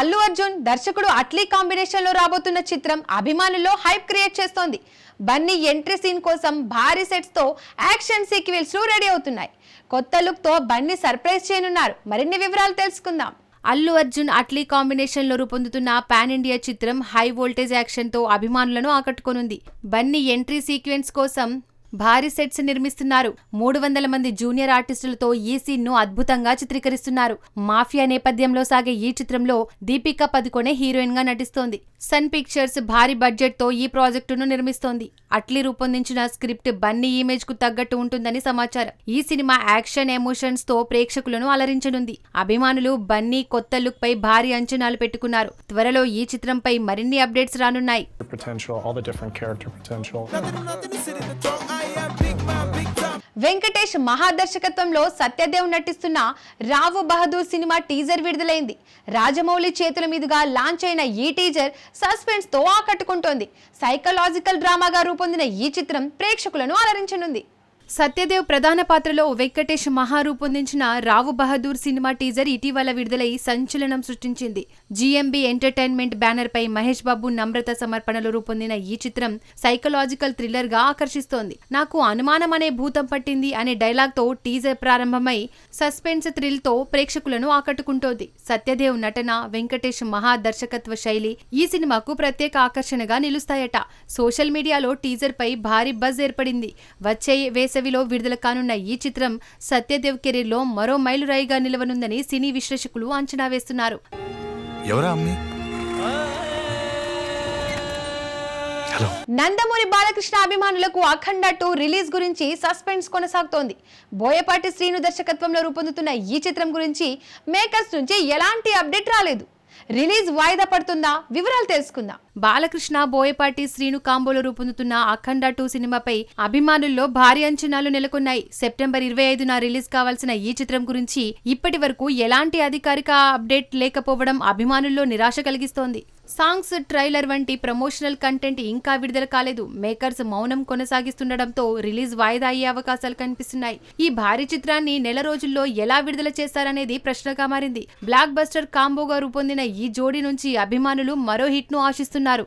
అల్లు అర్జున్ దర్శకుడు అట్లీ కాంబినేషన్లో రాబోతున్న చిత్రం అభిమానుల్లో హైప్ క్రియేట్ చేస్తోంది. బన్నీ ఎంట్రీ సీన్ కోసం భారీ సెట్స్తో యాక్షన్ సీక్వెల్స్ రెడీ అవుతున్నాయి. కొత్త లుక్తో బన్నీ సర్ప్రైజ్ చేయనున్నారు. మరిన్ని వివరాలు తెలుసుకుందాం. అల్లు అర్జున్ అట్లీ కాంబినేషన్లో రూపొందుతున్న పాన్ ఇండియా చిత్రం హై వోల్టేజ్ యాక్షన్తో అభిమానులను ఆకట్టుకొనుంది. బన్నీ ఎంట్రీ సీక్వెన్స్ కోసం భారీ సెట్స్ నిర్మిస్తున్నారు. మూడు వందల మంది జూనియర్ ఆర్టిస్టులతో ఈ సీన్ను అద్భుతంగా చిత్రీకరిస్తున్నారు. మాఫియా నేపథ్యంలో సాగే ఈ చిత్రంలో దీపికా పదుకొనే హీరోయిన్గా నటిస్తోంది. సన్ పిక్చర్స్ భారీ బడ్జెట్తో ఈ ప్రాజెక్టును నిర్మిస్తోంది. అట్లీ రూపొందించిన స్క్రిప్ట్ బన్నీ ఇమేజ్కు తగ్గట్టు ఉంటుందని సమాచారం. ఈ సినిమా యాక్షన్ ఎమోషన్స్తో ప్రేక్షకులను అలరించనుంది. అభిమానులు బన్నీ కొత్త లుక్ పై భారీ అంచనాలు పెట్టుకున్నారు. త్వరలో ఈ చిత్రంపై మరిన్ని అప్డేట్స్ రానున్నాయి. వెంకటేష్ మహాదర్శకత్వంలో సత్యదేవ్ నటిస్తున్న రావు బహదూర్ సినిమా టీజర్ విడుదలైంది. రాజమౌళి చేతుల మీదుగా లాంచ్ అయిన ఈ టీజర్ సస్పెన్స్తో ఆకట్టుకుంటోంది. సైకలాజికల్ డ్రామాగా రూపొందిన ఈ చిత్రం ప్రేక్షకులను అలరించనుంది. సత్యదేవ్ ప్రధాన పాత్రలో వెంకటేష్ మహా రూపొందించిన రావు బహదూర్ సినిమా టీజర్ ఇటీవల విడుదలై సంచలనం సృష్టించింది. జిఎంబి ఎంటర్టైన్మెంట్ బ్యానర్ పై మహేష్ బాబు నమ్రత సమర్పణలో రూపొందిన ఈ చిత్రం సైకలాజికల్ థ్రిల్లర్గా ఆకర్షిస్తోంది. నాకు అనుమానం అనే భూతం పట్టింది అనే డైలాగ్తో టీజర్ ప్రారంభమై సస్పెన్స్ థ్రిల్తో ప్రేక్షకులను ఆకట్టుకుంటోంది. సత్యదేవ్ నటన వెంకటేష్ మహా దర్శకత్వ శైలి ఈ సినిమాకు ప్రత్యేక ఆకర్షణగా నిలుస్తాయట. సోషల్ మీడియాలో టీజర్ పై భారీ బజ్ ఏర్పడింది. వచ్చే వేసవిలో విడుదల కానున్న ఈ చిత్రం సత్యదేవ్ కెరీర్లో మరో మైలురాయిగా నిలవనుందని సినీ విశ్లేషకులు అంచనా వేస్తున్నారు. ఎవరా అమ్మి? హలో. నందమూరి బాలకృష్ణ అభిమానులకు అఖండ టూ రిలీజ్ గురించి సస్పెన్స్ కొనసాగుతోంది. బోయపాటి శ్రీను దర్శకత్వంలో రూపొందుతున్న ఈ చిత్రం గురించి మేకర్స్ నుంచి ఎలాంటి అప్డేట్ రాలేదు. రిలీజ్ వాయిదా పడుతుందా? వివరాలు తెలుసుకుందాం. బాలకృష్ణ బోయపాటి శ్రీను కాంబోలో రూపొందుతున్న అఖండ టూ సినిమాపై అభిమానుల్లో భారీ అంచనాలు నెలకొన్నాయి. సెప్టెంబర్ ఇరవై ఐదున రిలీజ్ కావాల్సిన ఈ చిత్రం గురించి ఇప్పటి వరకు ఎలాంటి అధికారిక అప్డేట్ లేకపోవడం అభిమానుల్లో నిరాశ కలిగిస్తోంది. సాంగ్స్ ట్రైలర్ వంటి ప్రమోషనల్ కంటెంట్ ఇంకా విడుదల కాలేదు. మేకర్స్ మౌనం కొనసాగిస్తుండటంతో రిలీజ్ వాయిదా అయ్యే అవకాశాలు కనిపిస్తున్నాయి. ఈ భారీ చిత్రాన్ని నెల రోజుల్లో ఎలా విడుదల చేస్తారనేది ప్రశ్నగా మారింది. బ్లాక్ బస్టర్ కాంబోగా రూపొందిన ఈ జోడీ నుంచి అభిమానులు మరో హిట్ను ఆశిస్తున్నారు.